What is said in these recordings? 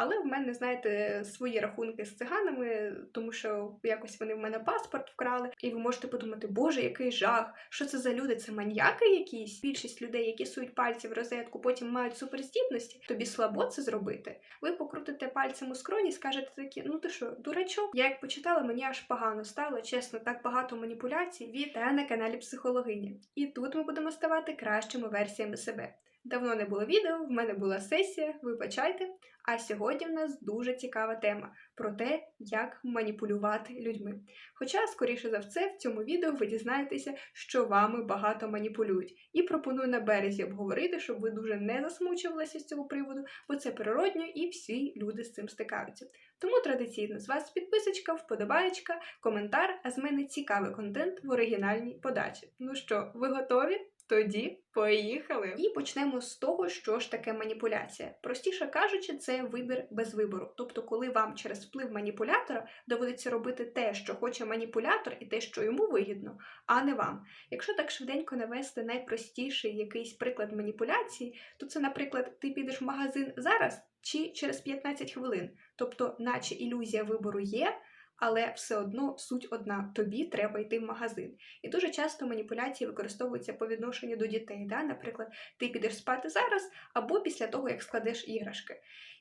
Але в мене, знаєте, свої рахунки з циганами, тому що якось вони в мене паспорт вкрали. І ви можете подумати, боже, який жах! Що це за люди? Це маньяки якісь? Більшість людей, які сують пальці в розетку, потім мають суперздібності. Тобі слабо це зробити. Ви покрутите пальцем у скроні скажете такі, ну ти що, дурачок? Я як почитала, мені аж погано стало. Чесно, так багато маніпуляцій. Вітаю на каналі Психологині. І тут ми будемо ставати кращими версіями себе. Давно не було відео, в мене була сесія, вибачайте. А сьогодні в нас дуже цікава тема про те, як маніпулювати людьми. Хоча, скоріше за все, в цьому відео ви дізнаєтеся, що вами багато маніпулюють. І пропоную на березі обговорити, щоб ви дуже не засмучувалися з цього приводу, бо це природньо і всі люди з цим стикаються. Тому традиційно з вас підписочка, вподобаєчка, коментар, а з мене цікавий контент в оригінальній подачі. Ну що, ви готові? Тоді поїхали. І почнемо з того, що ж таке маніпуляція. Простіше кажучи, це вибір без вибору. Тобто, коли вам через вплив маніпулятора доводиться робити те, що хоче маніпулятор, і те, що йому вигідно, а не вам. Якщо так швиденько навести найпростіший якийсь приклад маніпуляції, то це, наприклад, ти підеш в магазин зараз чи через 15 хвилин. Тобто, наче ілюзія вибору є але все одно суть одна: тобі треба йти в магазин. І дуже часто маніпуляції використовуються по відношенню до дітей. Да? Наприклад, ти підеш спати зараз або після того, як складеш іграшки.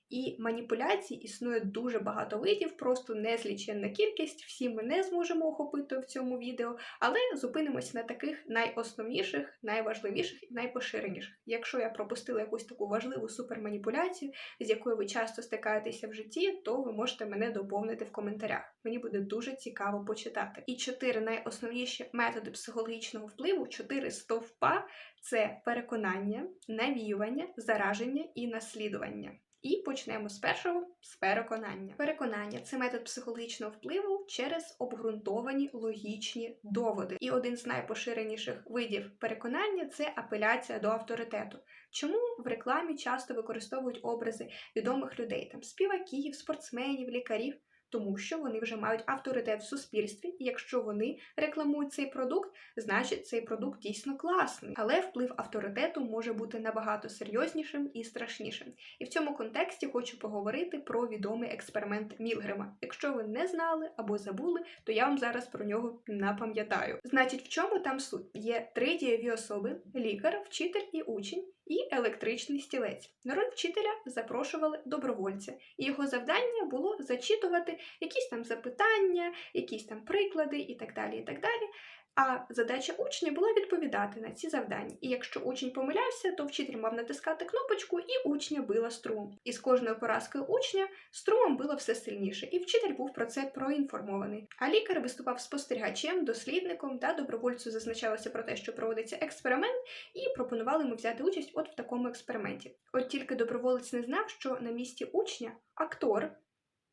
І маніпуляцій існує дуже багато видів, просто незліченна кількість. Всі ми не зможемо охопити в цьому відео, але зупинимося на таких найосновніших, найважливіших і найпоширеніших. Якщо я пропустила якусь таку важливу суперманіпуляцію, з якою ви часто стикаєтеся в житті, то ви можете мене доповнити в коментарях. Мені буде дуже цікаво почитати. І чотири найосновніші методи психологічного впливу, чотири стовпа це переконання, навіювання, зараження і наслідування. І почнемо з першого з переконання. Переконання це метод психологічного впливу через обґрунтовані логічні доводи. І один з найпоширеніших видів переконання це апеляція до авторитету. Чому в рекламі часто використовують образи відомих людей, там співаків, спортсменів, лікарів? Тому що вони вже мають авторитет в суспільстві, і якщо вони рекламують цей продукт, значить цей продукт дійсно класний. Але вплив авторитету може бути набагато серйознішим і страшнішим. І в цьому контексті хочу поговорити про відомий експеримент Мілгрема. Якщо ви не знали або забули, то я вам зараз про нього напам'ятаю. Значить, в чому там суть? Є три дієві особи: лікар, вчитель і учень і електричний стілець. На роль вчителя запрошували добровольця, і його завдання було зачитувати якісь там запитання, якісь там приклади і так далі. і так далі. А задача учня була відповідати на ці завдання. І якщо учень помилявся, то вчитель мав натискати кнопочку, і учня била струм. І з кожною поразкою учня струмом було все сильніше, і вчитель був про це проінформований. А лікар виступав спостерігачем, дослідником та добровольцю зазначалося про те, що проводиться експеримент, і пропонували йому взяти участь от в такому експерименті. От тільки доброволець не знав, що на місці учня актор.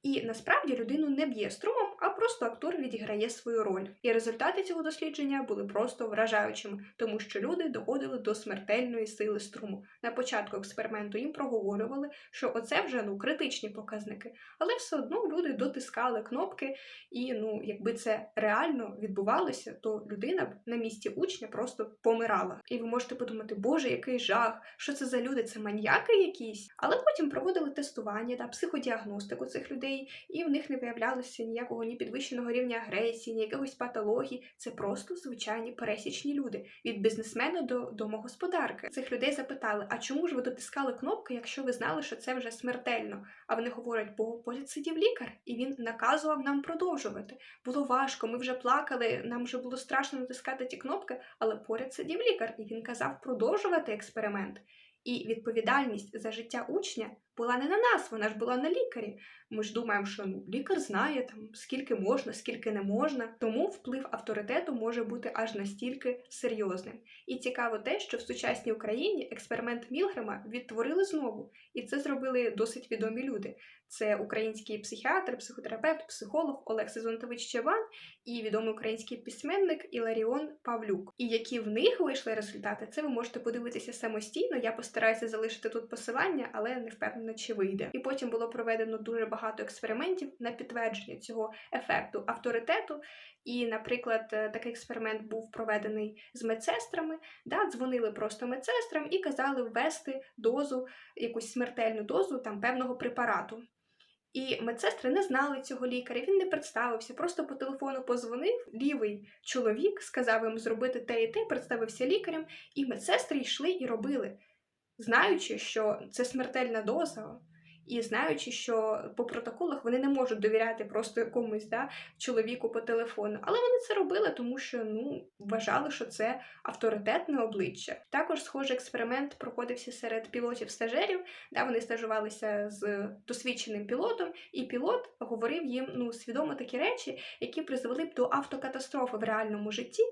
І насправді людину не б'є струмом, а просто актор відіграє свою роль. І результати цього дослідження були просто вражаючими, тому що люди доходили до смертельної сили струму. На початку експерименту їм проговорювали, що оце вже ну критичні показники, але все одно люди дотискали кнопки, і ну, якби це реально відбувалося, то людина б на місці учня просто помирала. І ви можете подумати, боже, який жах, що це за люди? Це маньяки якісь. Але потім проводили тестування та психодіагностику цих людей, і в них не виявлялося ніякого ні підвищеного рівня агресії, ні якихось патологій. Це просто звичайні пересічні люди від бізнесмена до домогосподарки. Цих людей запитали: а чому ж ви дотискали кнопки, якщо ви знали, що це вже смертельно? А вони говорять, бо поряд сидів лікар, і він наказував нам продовжувати. Було важко, ми вже плакали, нам вже було страшно натискати ті кнопки, але поряд сидів лікар, і він казав продовжувати експеримент. І відповідальність за життя учня була не на нас, вона ж була на лікарі. Ми ж думаємо, що ну, лікар знає там скільки можна, скільки не можна. Тому вплив авторитету може бути аж настільки серйозним. І цікаво те, що в сучасній Україні експеримент Мілгрема відтворили знову, і це зробили досить відомі люди. Це український психіатр, психотерапевт, психолог Олег Сезонтович Чеван і відомий український письменник Іларіон Павлюк. І які в них вийшли результати, це ви можете подивитися самостійно. Я постараюся залишити тут посилання, але не впевнена, чи вийде. І потім було проведено дуже багато експериментів на підтвердження цього ефекту авторитету. І, наприклад, такий експеримент був проведений з медсестрами, да, дзвонили просто медсестрам і казали ввести дозу, якусь смертельну дозу там певного препарату. І медсестри не знали цього лікаря, він не представився, просто по телефону позвонив. Лівий чоловік сказав їм зробити те і те, представився лікарем, і медсестри йшли і робили, знаючи, що це смертельна доза. І знаючи, що по протоколах вони не можуть довіряти просто якомусь да, чоловіку по телефону. Але вони це робили, тому що ну, вважали, що це авторитетне обличчя. Також схожий експеримент проходився серед пілотів-стажерів, да, вони стажувалися з досвідченим пілотом, і пілот говорив їм ну, свідомо такі речі, які призвели б до автокатастрофи в реальному житті.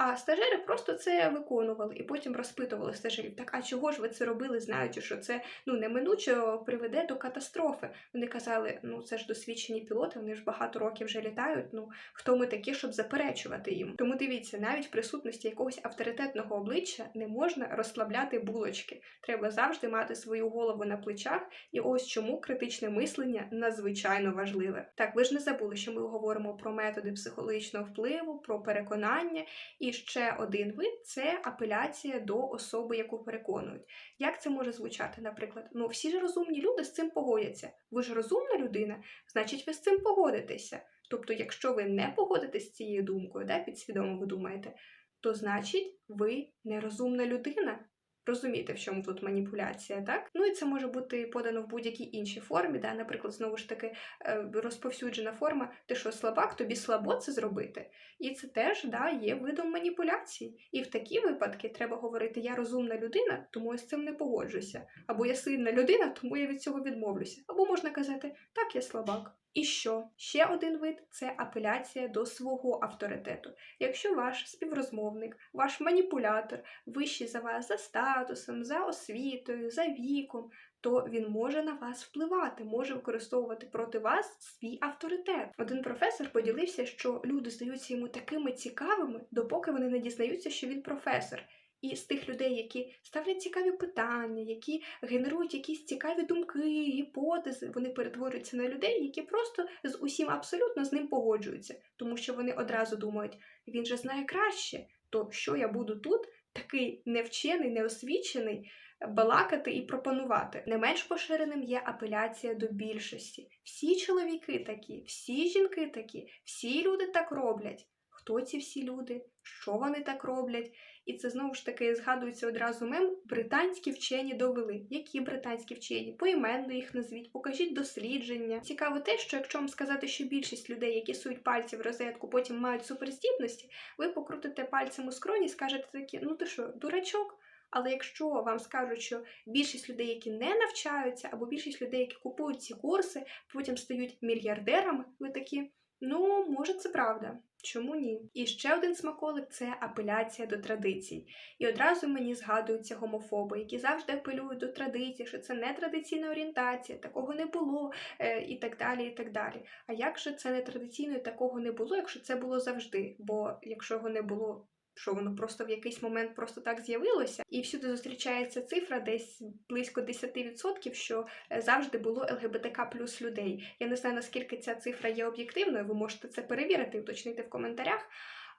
А стажери просто це виконували і потім розпитували стажерів: так, а чого ж ви це робили, знаючи, що це ну неминуче приведе до катастрофи? Вони казали: ну це ж досвідчені пілоти, вони ж багато років вже літають. Ну хто ми такі, щоб заперечувати їм? Тому дивіться, навіть в присутності якогось авторитетного обличчя не можна розслабляти булочки. Треба завжди мати свою голову на плечах, і ось чому критичне мислення надзвичайно важливе. Так, ви ж не забули, що ми говоримо про методи психологічного впливу, про переконання. І ще один вид це апеляція до особи, яку переконують. Як це може звучати, наприклад? Ну, всі ж розумні люди з цим погодяться. Ви ж розумна людина, значить, ви з цим погодитеся. Тобто, якщо ви не погодитесь з цією думкою, да, підсвідомо ви думаєте, то значить ви нерозумна людина. Розумієте, в чому тут маніпуляція, так? Ну і це може бути подано в будь-якій іншій формі, да? наприклад, знову ж таки е, розповсюджена форма, ти що слабак, тобі слабо це зробити. І це теж да, є видом маніпуляції. І в такі випадки треба говорити: я розумна людина, тому я з цим не погоджуся. Або я сильна людина, тому я від цього відмовлюся. Або можна казати, так, я слабак. І що? Ще один вид це апеляція до свого авторитету. Якщо ваш співрозмовник, ваш маніпулятор вищий за вас за статусом, за освітою, за віком, то він може на вас впливати, може використовувати проти вас свій авторитет. Один професор поділився, що люди здаються йому такими цікавими, допоки вони не дізнаються, що він професор. І з тих людей, які ставлять цікаві питання, які генерують якісь цікаві думки, гіпотези, вони перетворюються на людей, які просто з усім абсолютно з ним погоджуються, тому що вони одразу думають, він же знає краще, то що я буду тут такий невчений, неосвічений, балакати і пропонувати. Не менш поширеним є апеляція до більшості. Всі чоловіки такі, всі жінки такі, всі люди так роблять. Хто ці всі люди? Що вони так роблять? І це знову ж таки згадується одразу мем. Британські вчені довели. Які британські вчені? Поіменно їх назвіть, покажіть дослідження. Цікаво те, що якщо вам сказати, що більшість людей, які сують пальці в розетку, потім мають суперздібності, ви покрутите пальцем у скроні і скажете такі, ну ти що, дурачок? Але якщо вам скажуть, що більшість людей, які не навчаються, або більшість людей, які купують ці курси, потім стають мільярдерами, ви такі. Ну, може, це правда. Чому ні? І ще один смаколик це апеляція до традицій. І одразу мені згадуються гомофоби, які завжди апелюють до традицій, що це не традиційна орієнтація, такого не було, е, і так далі. і так далі. А як же це не традиційно і такого не було, якщо це було завжди? Бо якщо його не було що воно просто в якийсь момент просто так з'явилося, і всюди зустрічається цифра, десь близько 10%, що е, завжди було ЛГБТК плюс людей. Я не знаю, наскільки ця цифра є об'єктивною, ви можете це перевірити, уточнити в коментарях.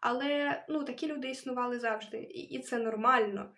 Але ну, такі люди існували завжди, і, і це нормально.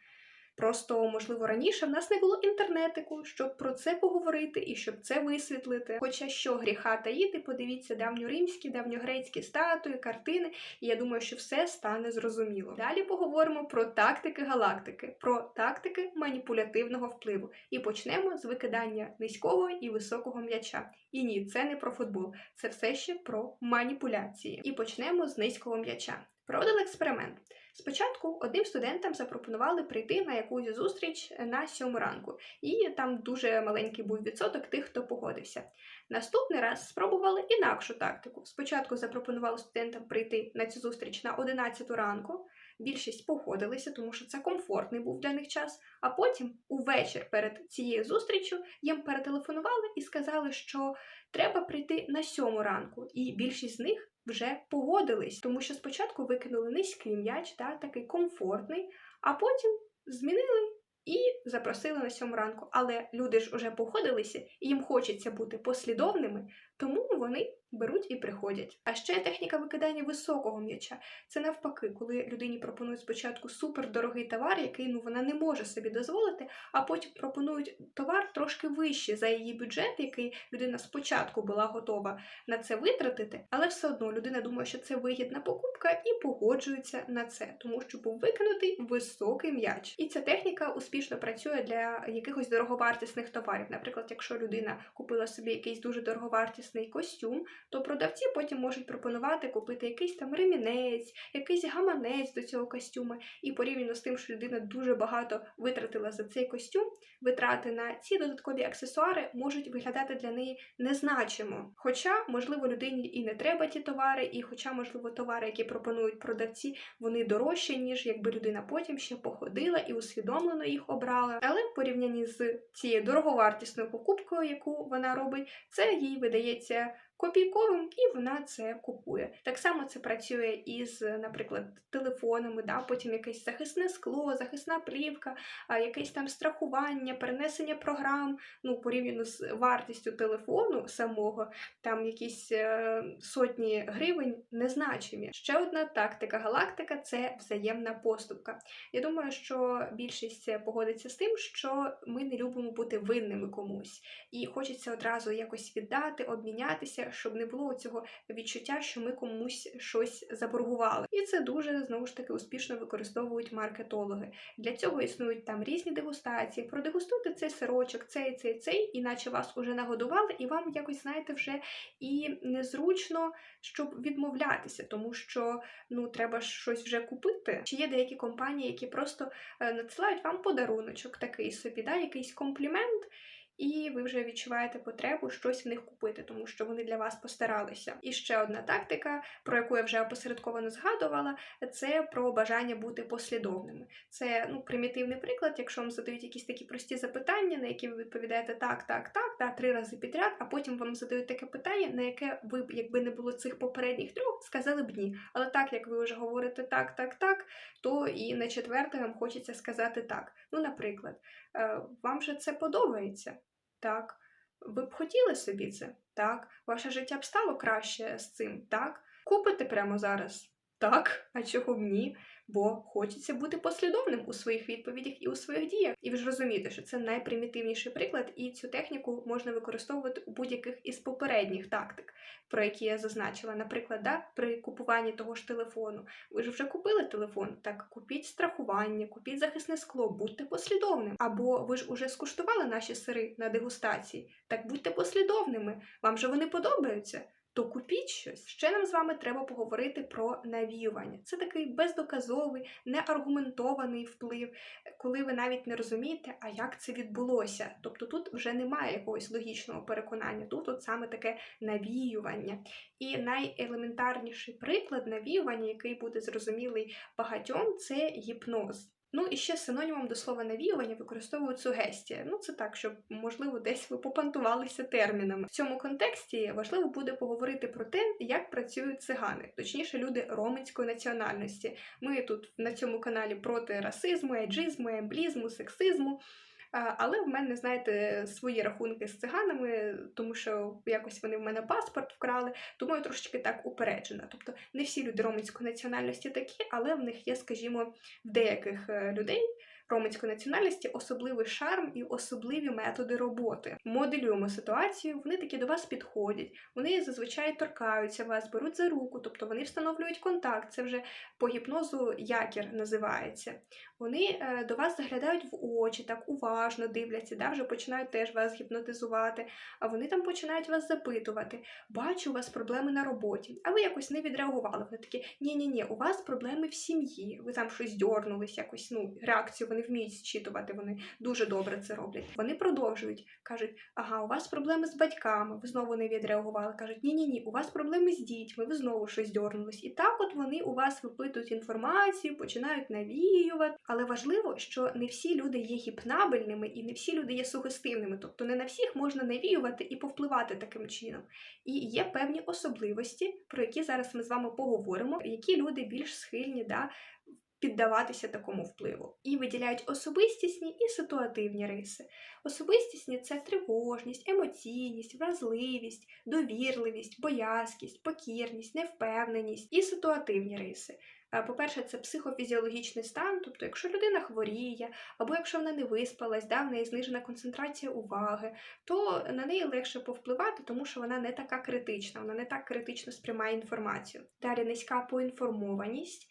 Просто, можливо, раніше в нас не було інтернетику, щоб про це поговорити і щоб це висвітлити. Хоча що гріха таїти, подивіться давньоримські, давньогрецькі статуї, картини, і я думаю, що все стане зрозуміло. Далі поговоримо про тактики галактики, про тактики маніпулятивного впливу. І почнемо з викидання низького і високого м'яча. І ні, це не про футбол, це все ще про маніпуляції. І почнемо з низького м'яча. Проводили експеримент. Спочатку одним студентам запропонували прийти на якусь зустріч на сьому ранку, і там дуже маленький був відсоток тих, хто погодився. Наступний раз спробували інакшу тактику. Спочатку запропонували студентам прийти на цю зустріч на 11 ранку. Більшість погодилися, тому що це комфортний був для них час. А потім, увечір перед цією зустрічю, їм перетелефонували і сказали, що треба прийти на сьому ранку, і більшість з них вже погодились, тому що спочатку викинули низький м'яч, та, такий комфортний, а потім змінили і запросили на сьому ранку. Але люди ж уже погодилися, і їм хочеться бути послідовними, тому вони беруть і приходять. А ще техніка викидання високого м'яча. Це навпаки, коли людині пропонують спочатку супердорогий товар, який ну вона не може собі дозволити, а потім пропонують товар трошки вищий за її бюджет, який людина спочатку була готова на це витратити, але все одно людина думає, що це вигідна покупка і погоджується на це, тому що був викинутий високий м'яч. І ця техніка успішно працює для якихось дороговартісних товарів. Наприклад, якщо людина купила собі якийсь дуже дороговартісний костюм, то продавці потім можуть пропонувати купити якийсь там ремінець, якийсь гаманець до цього костюма. І порівняно з тим, що людина дуже багато витратила за цей костюм, витрати на ці додаткові аксесуари можуть виглядати для неї незначимо. Хоча, можливо, людині і не треба ті товари, і хоча, можливо, товари, які пропонують продавці, вони дорожчі, ніж якби людина потім ще походила і усвідомлено їх обрала. Але в порівнянні з цією дороговартісною покупкою, яку вона робить, це їй видається копійковим, і вона це купує. Так само це працює із, наприклад, телефонами, да, потім якесь захисне скло, захисна плівка, якесь там страхування, перенесення програм. Ну, порівняно з вартістю телефону самого, там якісь е, сотні гривень незначимі. Ще одна тактика галактика це взаємна поступка. Я думаю, що більшість погодиться з тим, що ми не любимо бути винними комусь, і хочеться одразу якось віддати, обмінятися, щоб не було цього відчуття, що ми комусь щось заборгували. І це дуже знову ж таки успішно використовують маркетологи. Для цього існують там різні дегустації. Продегустуйте цей сирочок, цей, цей, цей, іначе вас уже нагодували, і вам якось, знаєте, вже і незручно, щоб відмовлятися, тому що ну треба щось вже купити. Чи є деякі компанії, які просто е, надсилають вам подаруночок такий собі, да, якийсь комплімент. І ви вже відчуваєте потребу щось в них купити, тому що вони для вас постаралися. І ще одна тактика, про яку я вже опосередковано згадувала, це про бажання бути послідовними. Це ну примітивний приклад, якщо вам задають якісь такі прості запитання, на які ви відповідаєте так, так, так, та три рази підряд, а потім вам задають таке питання, на яке ви, б, якби не було цих попередніх трьох, сказали б ні. Але так як ви вже говорите так, так, так, то і на четверте вам хочеться сказати так. Ну, наприклад, е, вам же це подобається. Так. Ви б хотіли собі це? Так. Ваше життя б стало краще з цим? Так. Купите прямо зараз? Так. А чого б ні? Бо хочеться бути послідовним у своїх відповідях і у своїх діях. І ви ж розумієте, що це найпримітивніший приклад, і цю техніку можна використовувати у будь-яких із попередніх тактик, про які я зазначила. Наприклад, да, при купуванні того ж телефону. Ви ж вже купили телефон, так купіть страхування, купіть захисне скло, будьте послідовним. Або ви ж уже скуштували наші сири на дегустації, так будьте послідовними. Вам же вони подобаються то купіть щось. Ще нам з вами треба поговорити про навіювання. Це такий бездоказовий, неаргументований вплив, коли ви навіть не розумієте, а як це відбулося. Тобто тут вже немає якогось логічного переконання, тут от саме таке навіювання. І найелементарніший приклад навіювання, який буде зрозумілий багатьом, це гіпноз. Ну і ще синонімом до слова навіювання використовують сугестія. Ну це так, щоб можливо десь ви попантувалися термінами. В цьому контексті важливо буде поговорити про те, як працюють цигани, точніше, люди романської національності. Ми тут на цьому каналі проти расизму, еджизму, емблізму, сексизму. Але в мене, знаєте, свої рахунки з циганами, тому що якось вони в мене паспорт вкрали, тому я трошечки так упереджена. Тобто не всі люди романської національності такі, але в них є, скажімо, в деяких е, людей романської національності особливий шарм і особливі методи роботи. Моделюємо ситуацію, вони такі до вас підходять, вони зазвичай торкаються вас, беруть за руку, тобто вони встановлюють контакт. Це вже по гіпнозу якір називається. Вони е, до вас заглядають в очі, так уважно дивляться, да, вже починають теж вас гіпнотизувати, а вони там починають вас запитувати: бачу, у вас проблеми на роботі, а ви якось не відреагували. Вони такі, ні-ні, ні у вас проблеми в сім'ї, ви там щось дьорнулись, якось ну, реакцію вони вміють зчитувати, вони дуже добре це роблять. Вони продовжують, кажуть, ага, у вас проблеми з батьками, ви знову не відреагували. Кажуть, ні-ні, ні, у вас проблеми з дітьми, ви знову щось дьорнулись. І так от вони у вас випитують інформацію, починають навіювати. Але важливо, що не всі люди є гіпнабельними і не всі люди є сугестивними, тобто не на всіх можна навіювати і повпливати таким чином. І є певні особливості, про які зараз ми з вами поговоримо, які люди більш схильні да, піддаватися такому впливу. І виділяють особистісні і ситуативні риси. Особистісні це тривожність, емоційність, вразливість, довірливість, боязкість, покірність, невпевненість і ситуативні риси. Е, По-перше, це психофізіологічний стан, тобто, якщо людина хворіє, або якщо вона не виспалась, да, в неї знижена концентрація уваги, то на неї легше повпливати, тому що вона не така критична, вона не так критично сприймає інформацію. Далі низька поінформованість.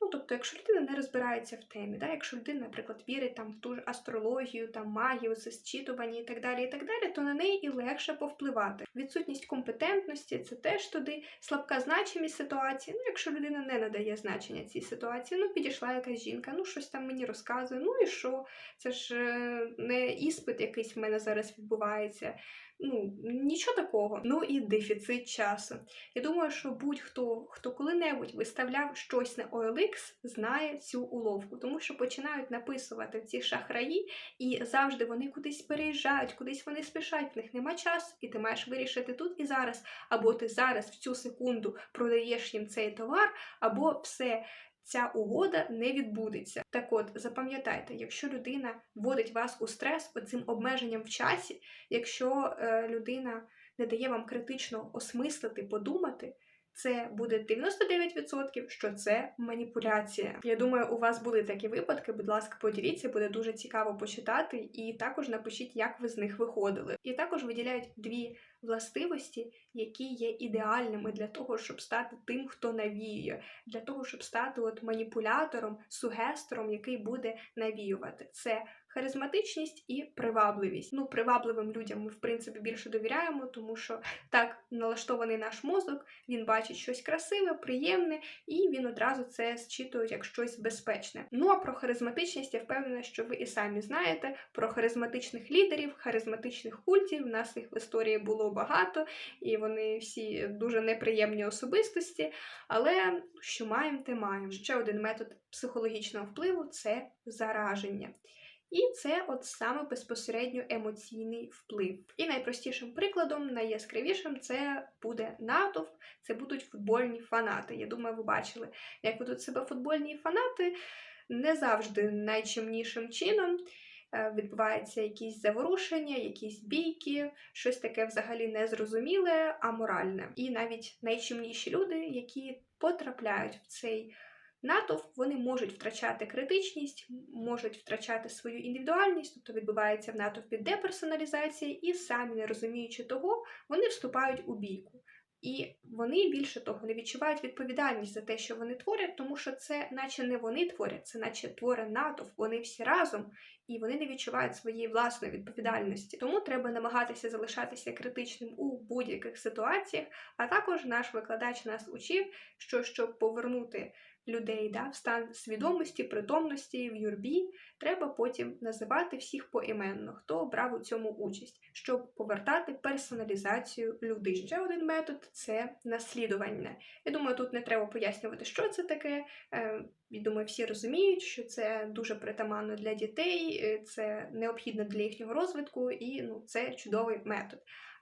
Ну, тобто, якщо людина не розбирається в темі, да, якщо людина, наприклад, вірить там в ту ж астрологію, там магію, зчитування і так далі, і так далі, то на неї і легше повпливати. Відсутність компетентності це теж туди слабка значимість ситуації. Ну, якщо людина не надає значення цій ситуації, ну підійшла якась жінка, ну щось там мені розказує, ну і що? Це ж е, не іспит якийсь в мене зараз відбувається. Ну, нічого такого. Ну і дефіцит часу. Я думаю, що будь-хто, хто коли-небудь виставляв щось на OLX, знає цю уловку, тому що починають написувати ці шахраї, і завжди вони кудись переїжджають, кудись вони спішать, в них нема часу, і ти маєш вирішити тут і зараз. Або ти зараз в цю секунду продаєш їм цей товар, або все. Ця угода не відбудеться. Так от, запам'ятайте, якщо людина вводить вас у стрес оцим обмеженням в часі, якщо е, людина не дає вам критично осмислити, подумати, це буде 99%, що це маніпуляція. Я думаю, у вас були такі випадки. Будь ласка, поділіться, буде дуже цікаво почитати, і також напишіть, як ви з них виходили. І також виділяють дві властивості, які є ідеальними для того, щоб стати тим, хто навіює, для того, щоб стати от маніпулятором, сугестором, який буде навіювати. Це харизматичність і привабливість. Ну, привабливим людям ми, в принципі, більше довіряємо, тому що так налаштований наш мозок, він бачить щось красиве, приємне, і він одразу це зчитує як щось безпечне. Ну а про харизматичність я впевнена, що ви і самі знаєте про харизматичних лідерів, харизматичних культів. У нас їх в історії було багато, і вони всі дуже неприємні особистості. Але що маємо, те маємо. Ще один метод психологічного впливу це зараження. І це от саме безпосередньо емоційний вплив. І найпростішим прикладом, найяскравішим, це буде натовп, це будуть футбольні фанати. Я думаю, ви бачили, як ведуть себе футбольні фанати не завжди найчимнішим чином. Е, Відбуваються якісь заворушення, якісь бійки, щось таке взагалі незрозуміле, аморальне. І навіть найчимніші люди, які потрапляють в цей натовп, вони можуть втрачати критичність, можуть втрачати свою індивідуальність, тобто відбувається в натовпі деперсоналізація, і самі не розуміючи того, вони вступають у бійку. І вони більше того не відчувають відповідальність за те, що вони творять, тому що це, наче не вони творять, це наче творить натовп, вони всі разом, і вони не відчувають своєї власної відповідальності. Тому треба намагатися залишатися критичним у будь-яких ситуаціях. А також наш викладач нас учив, що щоб повернути людей да, в стан свідомості, притомності в юрбі, треба потім називати всіх поіменно, хто брав у цьому участь, щоб повертати персоналізацію людини. Ще один метод це наслідування. Я думаю, тут не треба пояснювати, що це таке. Е, Я думаю, всі розуміють, що це дуже притаманно для дітей, е, це необхідно для їхнього розвитку, і ну, це чудовий метод.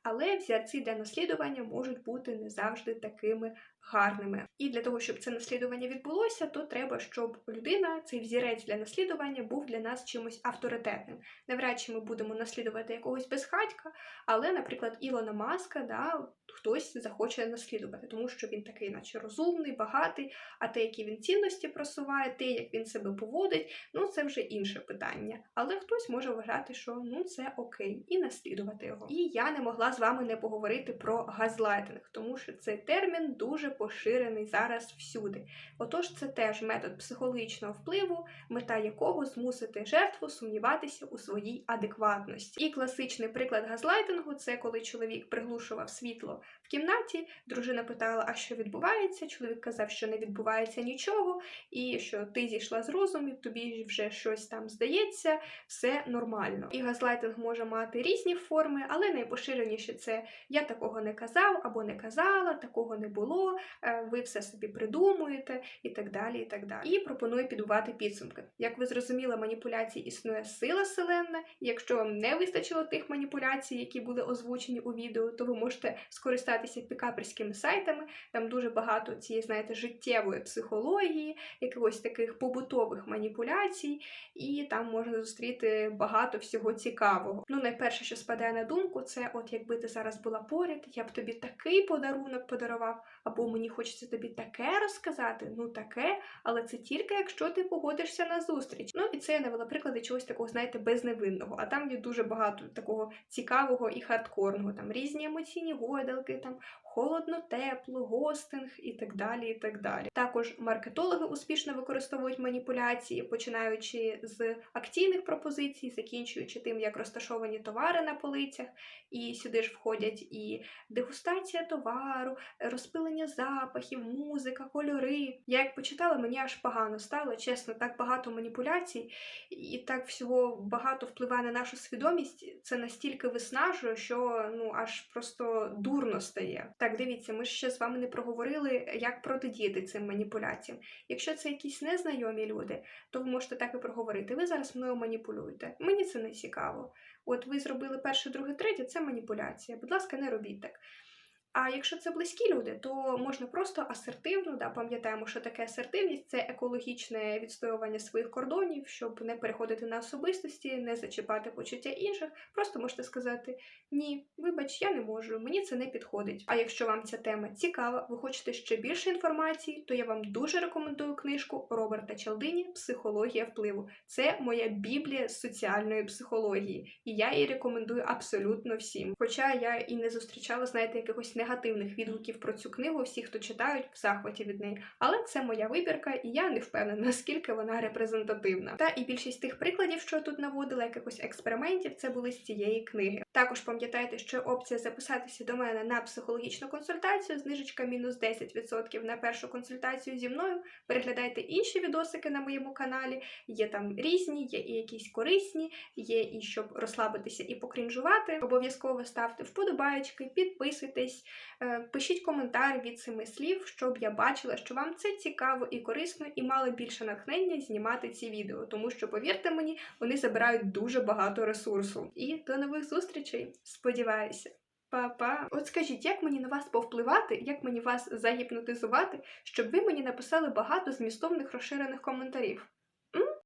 Але взірці для наслідування можуть бути не завжди такими гарними. І для того, щоб це наслідування відбулося, то треба, щоб людина, цей взірець для наслідування, був для нас чимось авторитетним. Навряд чи ми будемо наслідувати якогось безхатька, але, наприклад, Ілона Маска, да, хтось захоче наслідувати, тому що він такий, наче розумний, багатий, а те, які він цінності просуває, те, як він себе поводить, ну це вже інше питання. Але хтось може вважати, що ну це окей, і наслідувати його. І я не могла з вами не поговорити про газлайтинг, тому що цей термін дуже поширений зараз всюди. Отож, це теж метод психологічного впливу, мета якого змусити жертву сумніватися у своїй адекватності. І класичний приклад газлайтингу це коли чоловік приглушував світло в кімнаті, дружина питала, а що відбувається? Чоловік казав, що не відбувається нічого, і що ти зійшла з розуму, тобі вже щось там здається, все нормально. І газлайтинг може мати різні форми, але найпоширеніше це я такого не казав або не казала, такого не було, ви все собі придумуєте і так далі. І так далі. І пропоную підбивати підсумки. Як ви зрозуміли, маніпуляцій існує сила селена. Якщо вам не вистачило тих маніпуляцій, які були озвучені у відео, то ви можете скористатися пікаперськими сайтами. Там дуже багато цієї, знаєте, життєвої психології, якихось таких побутових маніпуляцій, і там можна зустріти багато всього цікавого. Ну, найперше, що спадає на думку, це от якби ти зараз була поряд, я б тобі такий подарунок подарував, або мені хочеться тобі таке розказати, ну таке, але це тільки якщо ти погодишся на зустріч. Ну і це я навела приклади чогось такого, знаєте, безневинного. А там є дуже багато такого цікавого і хардкорного. Там різні емоційні гойдалки, там холодно, тепло, гостинг і так далі. і так далі. Також маркетологи успішно використовують маніпуляції, починаючи з акційних пропозицій, закінчуючи тим, як розташовані товари на полицях, і сюди ж входять і дегустація товару, розпилення запахів, музика, кольори. Я як почитала, мені аж погано стало. Чесно, так багато маніпуляцій і так всього багато впливає на нашу свідомість. Це настільки виснажує, що ну аж просто дурно стає. Так, дивіться, ми ще з вами не проговорили, як протидіяти цим маніпуляціям. Якщо це якісь незнайомі люди, то ви можете так і проговорити. Ви зараз мною маніпулюєте. Мені це не цікаво. От ви зробили перше, друге, третє, це маніпуляція. Будь ласка, не робіть так. А якщо це близькі люди, то можна просто асертивно, да, пам'ятаємо, що таке асертивність це екологічне відстоювання своїх кордонів, щоб не переходити на особистості, не зачіпати почуття інших. Просто можете сказати: ні, вибач, я не можу, мені це не підходить. А якщо вам ця тема цікава, ви хочете ще більше інформації, то я вам дуже рекомендую книжку Роберта Чалдині Психологія впливу. Це моя біблія соціальної психології, і я її рекомендую абсолютно всім. Хоча я і не зустрічала, знаєте, якихось негативних відгуків про цю книгу, всі, хто читають, в захваті від неї. Але це моя вибірка, і я не впевнена, наскільки вона репрезентативна. Та і більшість тих прикладів, що я тут наводила, якихось експериментів, це були з цієї книги. Також пам'ятайте, що опція записатися до мене на психологічну консультацію, знижечка мінус 10% на першу консультацію зі мною. Переглядайте інші відосики на моєму каналі. Є там різні, є і якісь корисні, є і щоб розслабитися і покрінжувати. Обов'язково ставте вподобайки, підписуйтесь, пишіть коментар від семи слів, щоб я бачила, що вам це цікаво і корисно, і мали більше натхнення знімати ці відео, тому що, повірте мені, вони забирають дуже багато ресурсу. І до нових зустрічей! Сподіваюся! Па-па! От скажіть, як мені на вас повпливати, як мені вас загіпнотизувати, щоб ви мені написали багато змістовних розширених коментарів?